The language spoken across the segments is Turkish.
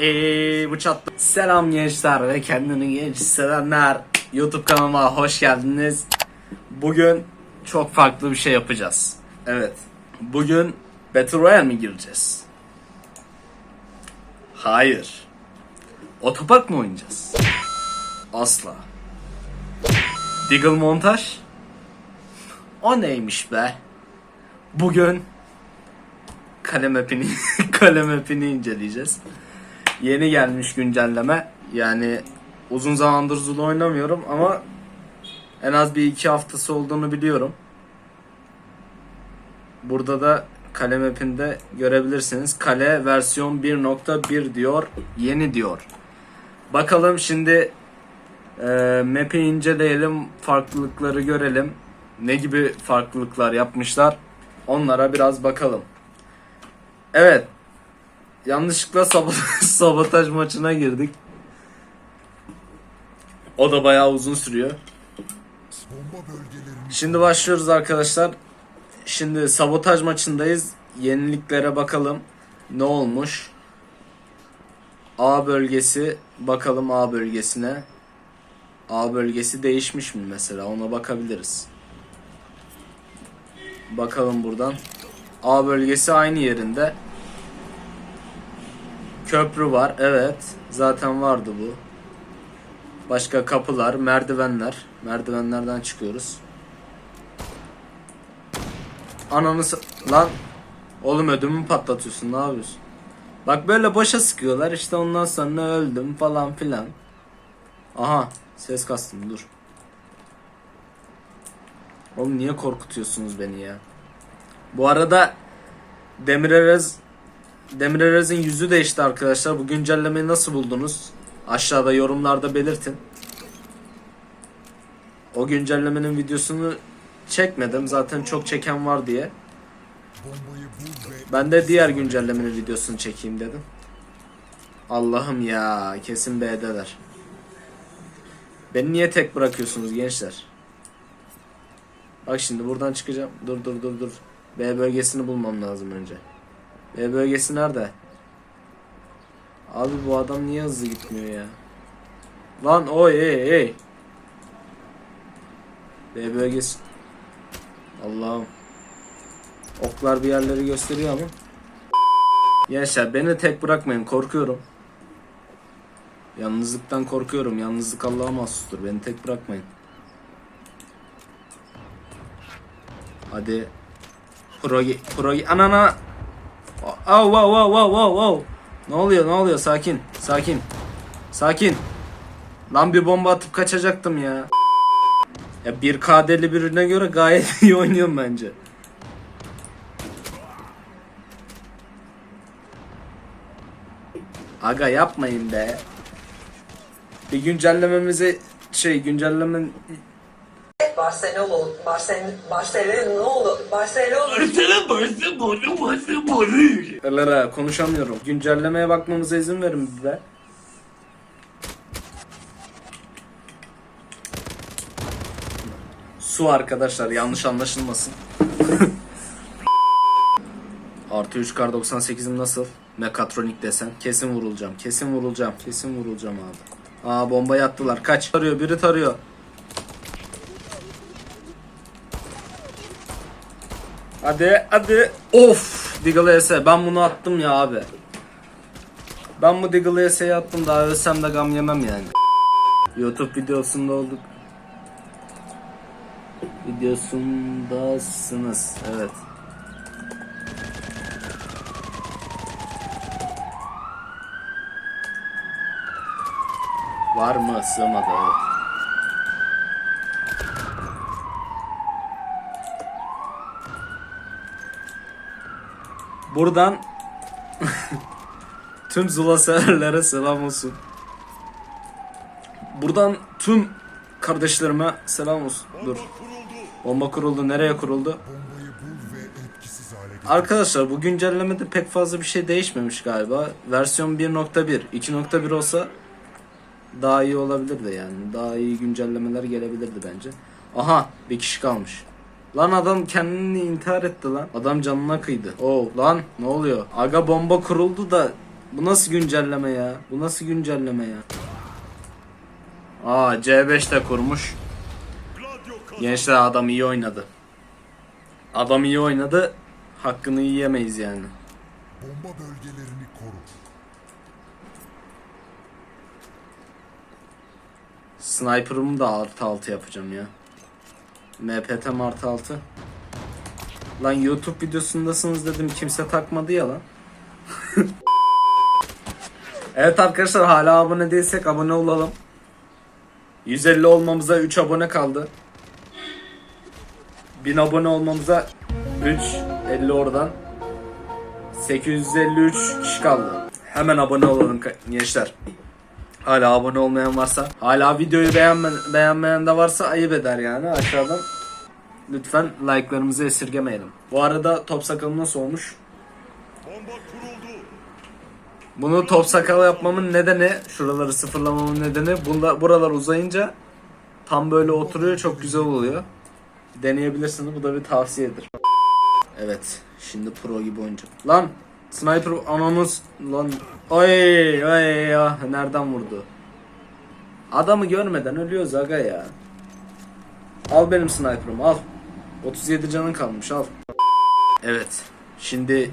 Eee bu çat. Selam gençler ve kendini genç hissedenler. YouTube kanalıma hoş geldiniz. Bugün çok farklı bir şey yapacağız. Evet. Bugün Battle Royale mi gireceğiz? Hayır. Otopark mı oynayacağız? Asla. Deagle montaj? O neymiş be? Bugün kalem map'ini kalem map'ini inceleyeceğiz. Yeni gelmiş güncelleme. Yani uzun zamandır Zulu oynamıyorum ama en az bir iki haftası olduğunu biliyorum. Burada da kale map'inde görebilirsiniz. Kale versiyon 1.1 diyor. Yeni diyor. Bakalım şimdi e, map'i inceleyelim. Farklılıkları görelim. Ne gibi farklılıklar yapmışlar. Onlara biraz bakalım. Evet. Yanlışlıkla sabot- sabotaj maçına girdik. O da bayağı uzun sürüyor. Şimdi başlıyoruz arkadaşlar. Şimdi sabotaj maçındayız. Yeniliklere bakalım. Ne olmuş? A bölgesi bakalım A bölgesine. A bölgesi değişmiş mi mesela? Ona bakabiliriz. Bakalım buradan. A bölgesi aynı yerinde. Köprü var. Evet. Zaten vardı bu. Başka kapılar, merdivenler. Merdivenlerden çıkıyoruz. Ananı lan oğlum ödümü patlatıyorsun ne yapıyorsun? Bak böyle boşa sıkıyorlar işte ondan sonra öldüm falan filan. Aha ses kastım dur. Oğlum niye korkutuyorsunuz beni ya? Bu arada Demirerez Demirerez'in yüzü değişti arkadaşlar. Bu güncellemeyi nasıl buldunuz? Aşağıda yorumlarda belirtin. O güncellemenin videosunu çekmedim. Zaten çok çeken var diye. Ben de diğer güncellemenin videosunu çekeyim dedim. Allah'ım ya kesin B'deler. Beni niye tek bırakıyorsunuz gençler? Bak şimdi buradan çıkacağım. Dur dur dur dur. B bölgesini bulmam lazım önce. B bölgesi nerede? Abi bu adam niye hızlı gitmiyor ya? Lan oy ey ey. B bölgesi. Allah'ım. Oklar bir yerleri gösteriyor ama. Gençler beni tek bırakmayın korkuyorum. Yalnızlıktan korkuyorum. Yalnızlık Allah'a mahsustur. Beni tek bırakmayın. Hadi. Pro pro anana. Au wow wow wow wow wow. Ne oluyor ne oluyor sakin sakin. Sakin. Lan bir bomba atıp kaçacaktım ya. Ya bir KD'li birine göre gayet iyi oynuyorum bence. Aga yapmayın be. Bir güncellememizi şey güncellemen Barcelona, Barcelona, Barcelona, Barcelona. Lara konuşamıyorum. Güncellemeye bakmamıza izin verin bir be. Su arkadaşlar yanlış anlaşılmasın. Artı 3 kar 98'im nasıl? Mekatronik desen. Kesin vurulacağım. Kesin vurulacağım. Kesin vurulacağım abi. Aa bombayı attılar. Kaç? Tarıyor biri tarıyor. Hadi hadi. Of. Deagle ES. Ben bunu attım ya abi. Ben bu Deagle ES'yi attım daha ölsem de gam yemem yani. YouTube videosunda olduk. Videosundasınız. Evet. Var mı? Sığmadı evet. Buradan tüm Zula severlere selam olsun. Buradan tüm kardeşlerime selam olsun. Dur. Bomba kuruldu. Nereye kuruldu? Arkadaşlar bu güncellemede pek fazla bir şey değişmemiş galiba. Versiyon 1.1, 2.1 olsa daha iyi olabilirdi yani. Daha iyi güncellemeler gelebilirdi bence. Aha bir kişi kalmış. Lan adam kendini intihar etti lan. Adam canına kıydı. Oo lan ne oluyor? Aga bomba kuruldu da bu nasıl güncelleme ya? Bu nasıl güncelleme ya? Aa C5 de kurmuş. Gençler adam iyi oynadı. Adam iyi oynadı. Hakkını yiyemeyiz yani. Bomba bölgelerini koru. Sniper'ımı da artı 6 yapacağım ya. MPT artı 6. Lan YouTube videosundasınız dedim kimse takmadı ya lan. evet arkadaşlar hala abone değilsek abone olalım. 150 olmamıza 3 abone kaldı. 1000 abone olmamıza 3 50 oradan 853 kişi kaldı. Hemen abone olalım gençler. Hala abone olmayan varsa, hala videoyu beğenme, beğenmeyen de varsa ayıp eder yani aşağıdan. Lütfen like'larımızı esirgemeyelim. Bu arada top sakalım nasıl olmuş? Bunu top sakal yapmamın nedeni, şuraları sıfırlamamın nedeni, bunda, buralar uzayınca tam böyle oturuyor, çok güzel oluyor. Deneyebilirsiniz, bu da bir tavsiyedir. Evet, şimdi pro gibi oynayacağım. Lan, sniper anamız, lan, oy, oy ya, nereden vurdu? Adamı görmeden ölüyoruz aga ya. Al benim sniper'ımı al. 37 canın kalmış al. Evet. Şimdi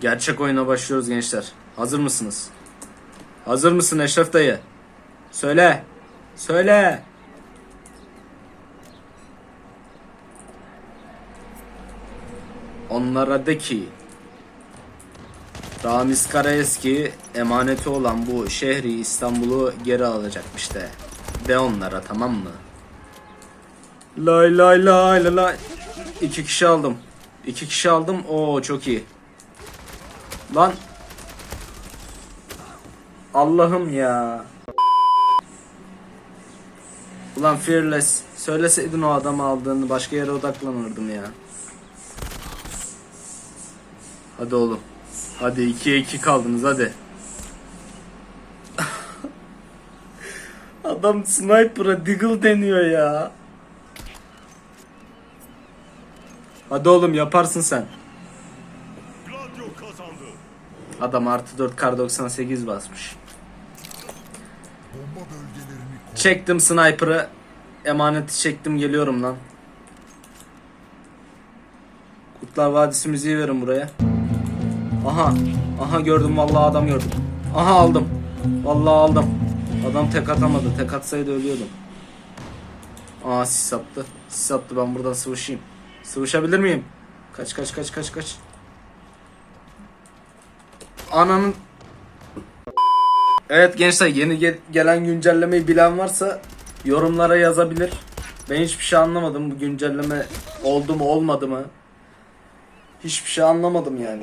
gerçek oyuna başlıyoruz gençler. Hazır mısınız? Hazır mısın Eşref dayı? Söyle. Söyle. Onlara de ki Ramiz Karaeski emaneti olan bu şehri İstanbul'u geri alacakmış de. De onlara tamam mı? Lay lay lay lay lay. İki kişi aldım. İki kişi aldım. Oo çok iyi. Lan. Allah'ım ya. Ulan Fearless. Söyleseydin o adamı aldığını başka yere odaklanırdım ya. Hadi oğlum. Hadi 2'ye 2 kaldınız hadi. Adam sniper'a deagle deniyor ya. Hadi oğlum yaparsın sen. Adam artı 4 kar 98 basmış. Çektim sniper'ı. Emaneti çektim geliyorum lan. Kurtlar Vadisi müziği verin buraya. Aha. Aha gördüm vallahi adam gördüm. Aha aldım. Vallahi aldım. Adam tek atamadı. Tek atsaydı ölüyordum. Aa sis attı. Sis attı ben buradan sıvışayım. Sıvışabilir miyim? Kaç kaç kaç kaç kaç. Ananın Evet gençler yeni ge- gelen güncellemeyi bilen varsa yorumlara yazabilir. Ben hiçbir şey anlamadım bu güncelleme oldu mu olmadı mı? Hiçbir şey anlamadım yani.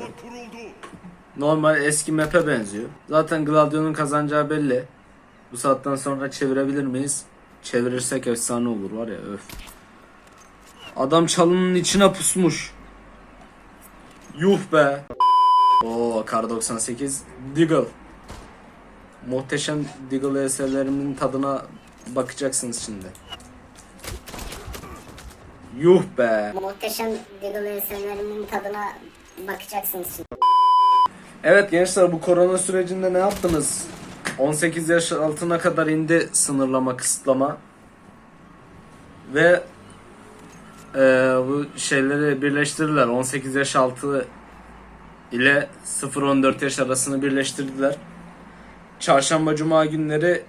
Normal eski map'e benziyor. Zaten Gladio'nun kazanacağı belli. Bu saatten sonra çevirebilir miyiz? Çevirirsek efsane olur var ya öf. Adam çalının içine pusmuş. Yuh be. Oo kar 98 Deagle. Muhteşem Deagle eserlerimin tadına bakacaksınız şimdi. Yuh be. Muhteşem Diggle eserlerimin tadına bakacaksınız şimdi. Evet gençler bu korona sürecinde ne yaptınız? 18 yaş altına kadar indi sınırlama kısıtlama. Ve e, bu şeyleri birleştirdiler. 18 yaş altı ile 0-14 yaş arasını birleştirdiler. Çarşamba cuma günleri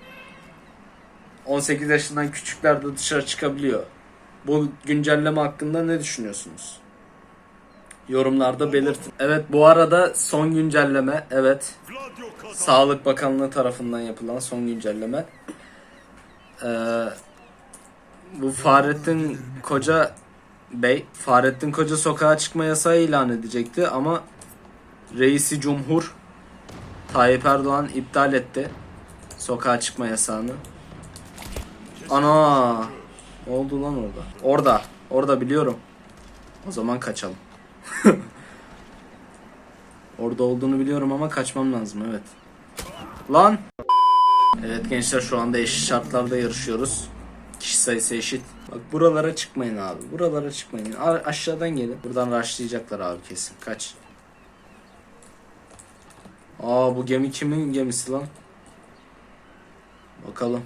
18 yaşından küçükler de dışarı çıkabiliyor. Bu güncelleme hakkında ne düşünüyorsunuz? Yorumlarda belirtin. Evet bu arada son güncelleme evet. Sağlık Bakanlığı tarafından yapılan son güncelleme. Ee, bu Fahrettin Koca Bey, Fahrettin Koca sokağa çıkma yasağı ilan edecekti ama Reisi Cumhur Tayyip Erdoğan iptal etti sokağa çıkma yasağını. Ana! Oldu lan orada? Orada. Orada biliyorum. O zaman kaçalım. Orada olduğunu biliyorum ama kaçmam lazım evet. Lan! Evet gençler şu anda eşit şartlarda yarışıyoruz. Kişi sayısı eşit. Bak buralara çıkmayın abi. Buralara çıkmayın. A- aşağıdan gelin. Buradan rushlayacaklar abi kesin. Kaç. Aa bu gemi kimin gemisi lan? Bakalım.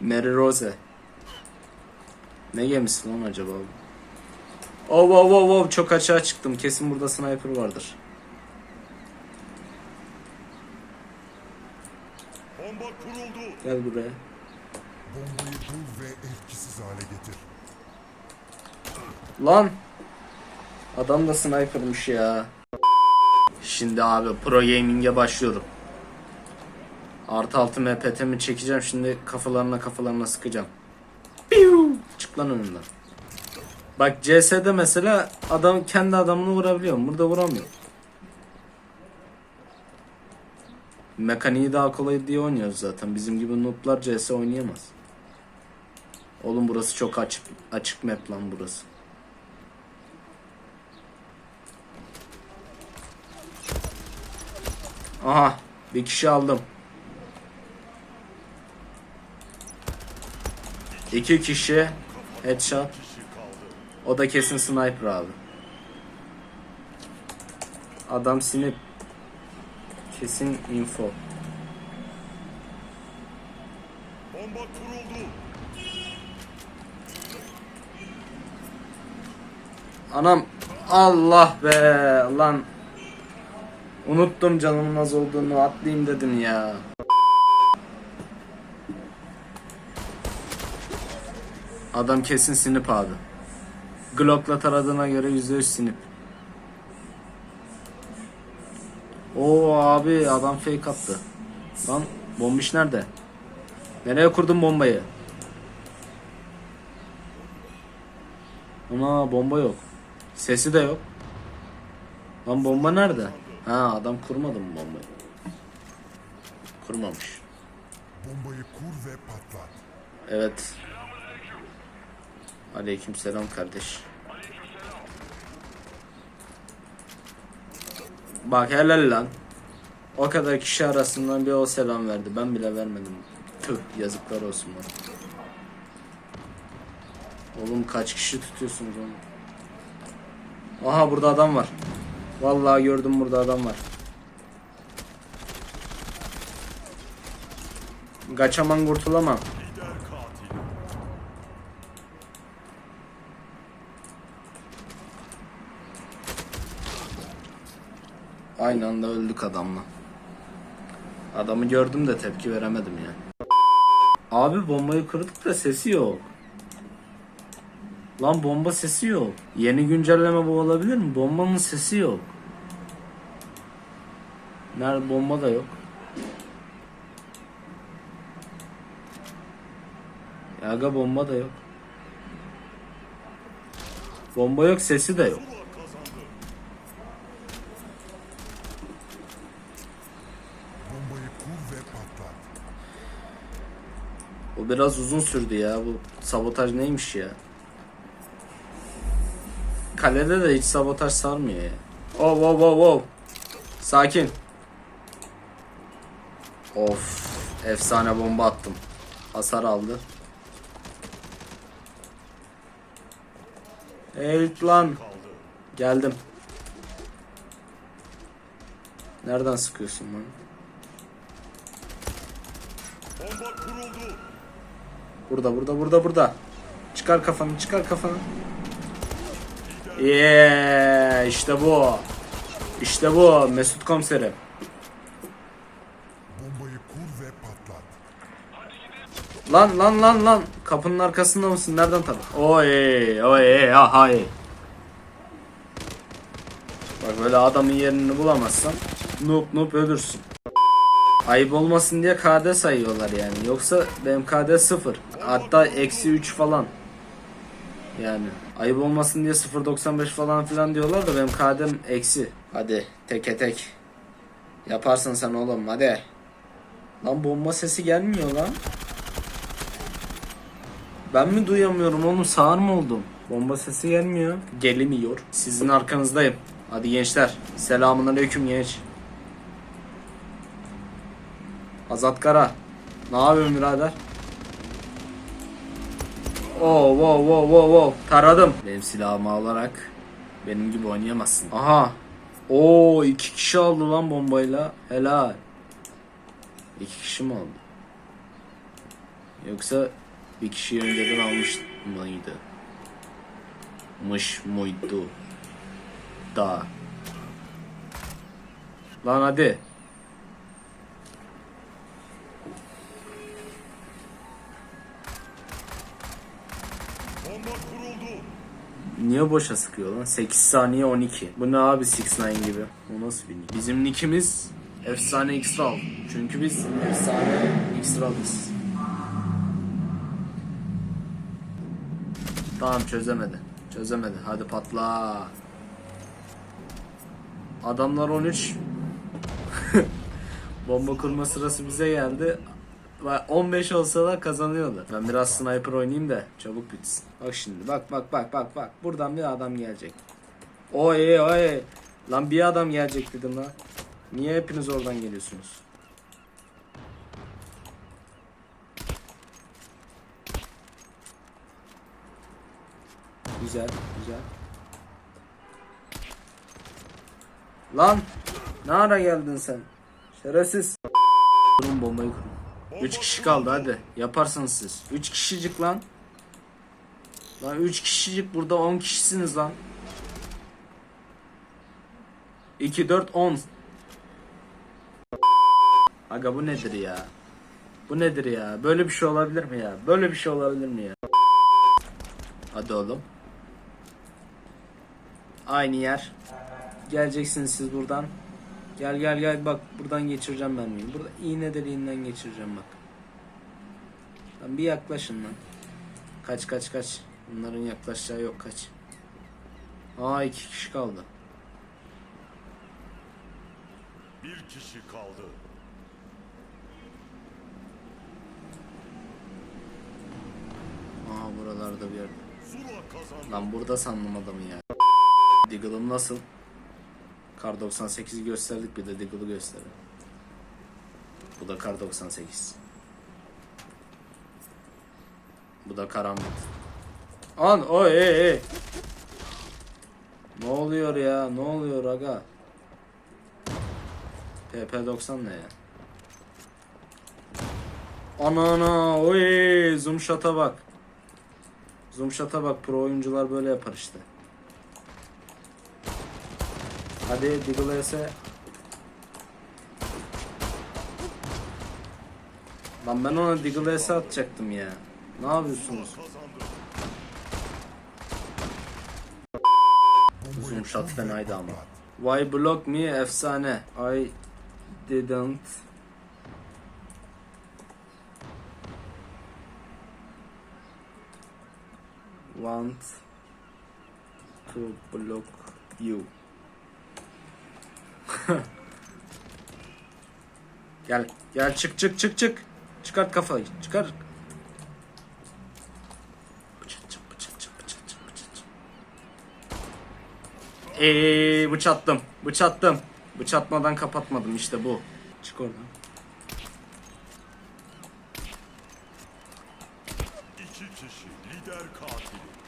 Mary Rose. Ne gemisi lan acaba bu? Oh wow wow wow çok açığa çıktım. Kesin burada sniper vardır. Bomba kuruldu. Gel buraya. Bombayı bul ve etkisiz hale getir. Lan. Adam da snipermiş ya. Şimdi abi pro gaming'e başlıyorum. Artı altı MPT'mi çekeceğim şimdi kafalarına kafalarına sıkacağım. Çık lan önümden. Bak CS'de mesela adam kendi adamını vurabiliyor. Burada vuramıyor. Mekaniği daha kolay diye oynuyoruz zaten. Bizim gibi noob'lar CS oynayamaz. Oğlum burası çok açık açık map lan burası. Aha bir kişi aldım. İki kişi headshot. O da kesin sniper abi. Adam sinip kesin info. Bomba kuruldu. Anam Allah be lan. Unuttum canımın az olduğunu atlayayım dedim ya. Adam kesin sinip abi. Glock'la taradığına göre %100 sinip. Oo abi adam fake attı. Lan bombiş nerede? Nereye kurdun bombayı? Ana bomba yok. Sesi de yok. Lan bomba nerede? Ha adam kurmadı mı bombayı? Kurmamış. Bombayı kur ve patlat. Evet. Aleyküm selam kardeş. Bak helal lan. O kadar kişi arasından bir o selam verdi. Ben bile vermedim. Tüh yazıklar olsun bana. Oğlum kaç kişi tutuyorsunuz onu? Aha burada adam var. Vallahi gördüm burada adam var. Kaçamam kurtulamam. Aynı anda öldük adamla. Adamı gördüm de tepki veremedim ya. Abi bombayı kırdık da sesi yok. Lan bomba sesi yok. Yeni güncelleme bu olabilir mi? Bombanın sesi yok. Nerede bomba da yok. Ya Aga bomba da yok. Bomba yok sesi de yok. O biraz uzun sürdü ya. Bu sabotaj neymiş ya? Kalede de hiç sabotaj sarmıyor ya. Oh wow wow wow. Sakin. Of. Efsane bomba attım. Hasar aldı. Evet lan. Geldim. Nereden sıkıyorsun lan? Bomba kuruldu. Burada burada burada burada. Çıkar kafanı çıkar kafanı. Yeah, işte bu. İşte bu Mesut komiserim. Bombayı kur ve patlat. Lan lan lan lan. Kapının arkasında mısın? Nereden tabi? Oy oy ha hay. Bak böyle adamın yerini bulamazsan noob noob ölürsün. Ayıp olmasın diye KD sayıyorlar yani. Yoksa benim KD 0. Hatta eksi 3 falan. Yani ayıp olmasın diye 0.95 falan filan diyorlar da benim KD'm eksi. Hadi teke tek. Yaparsın sen oğlum hadi. Lan bomba sesi gelmiyor lan. Ben mi duyamıyorum oğlum sağır mı oldum? Bomba sesi gelmiyor. Gelmiyor. Sizin arkanızdayım. Hadi gençler. Selamun aleyküm genç. Azat Kara. Ne yapıyorsun birader? Oo wow wow wow wow taradım. Benim silahımı alarak benim gibi oynayamazsın. Aha. Oo iki kişi aldı lan bombayla. Helal. İki kişi mi aldı? Yoksa bir kişiyi önceden almış mıydı? Mış muydu? Da. Lan hadi. Niye boşa sıkıyor lan? 8 saniye 12. Bu ne abi 6 gibi? O nasıl bir nick? Bizim nickimiz Efsane X-Ral. Çünkü biz Efsane X-Ral'ız. Tamam çözemedi. Çözemedi. Hadi patla. Adamlar 13. Bomba kurma sırası bize geldi. Ve 15 olsalar kazanıyorlar. Ben biraz sniper oynayayım da çabuk bitsin. Bak şimdi bak bak bak bak bak. Buradan bir adam gelecek. Oy oy. Lan bir adam gelecek dedim lan. Niye hepiniz oradan geliyorsunuz? Güzel, güzel. Lan! Ne ara geldin sen? Şerefsiz. Kurun bombayı kurun. 3 kişi kaldı hadi. Yaparsınız siz. 3 kişicik lan. Lan 3 kişicik burada 10 kişisiniz lan. 2 4 10. Aga bu nedir ya? Bu nedir ya? Böyle bir şey olabilir mi ya? Böyle bir şey olabilir mi ya? Hadi oğlum. Aynı yer. Geleceksiniz siz buradan. Gel gel gel bak buradan geçireceğim ben miyim? Burada iğne deliğinden geçireceğim bak. Lan bir yaklaşın lan. Kaç kaç kaç. Bunların yaklaşacağı yok kaç. Aa iki kişi kaldı. Bir kişi kaldı. Aa buralarda bir yerde. Lan burada sandım adamı ya. Diggle'ım nasıl? Kar 98'i gösterdik bir de Diggle'ı gösterelim. Bu da Kar 98. Bu da Karambit. An o ey ey. Ne oluyor ya? Ne oluyor aga? PP90 ne ya? Ana ana oy zoom shot'a bak. Zoom shot'a bak pro oyuncular böyle yapar işte. Hadi Diggle ise. Lan ben ona Diggle ise atacaktım ya. Ne yapıyorsunuz? Zoom shot fenaydı ama. Why block me efsane. I didn't. Want to block you. gel, gel çık çık çık çık. Çıkart kafayı, çıkar. Eee bıçattım. Bıçattım. Bıçatmadan kapatmadım işte bu. Çık oradan. İki kişi. Lider katili.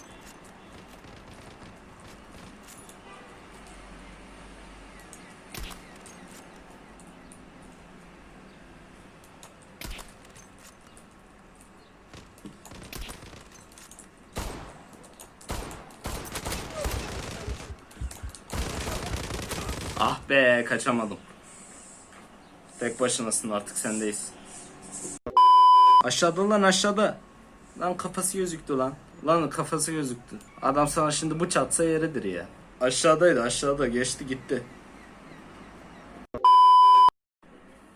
Ah be kaçamadım. Tek başınasın artık sendeyiz. Aşağıda lan aşağıda. Lan kafası gözüktü lan. Lan kafası gözüktü. Adam sana şimdi bu çatsa yeridir ya. Aşağıdaydı aşağıda geçti gitti.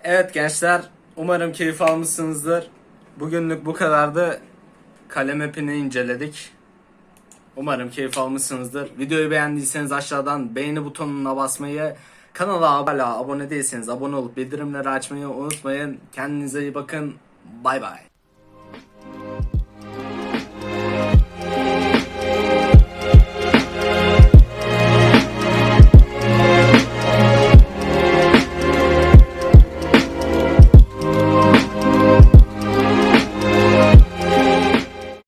Evet gençler umarım keyif almışsınızdır. Bugünlük bu kadardı. Kalem app'ini inceledik. Umarım keyif almışsınızdır. Videoyu beğendiyseniz aşağıdan beğeni butonuna basmayı, kanala abone değilseniz abone olup bildirimleri açmayı unutmayın. Kendinize iyi bakın. Bay bay.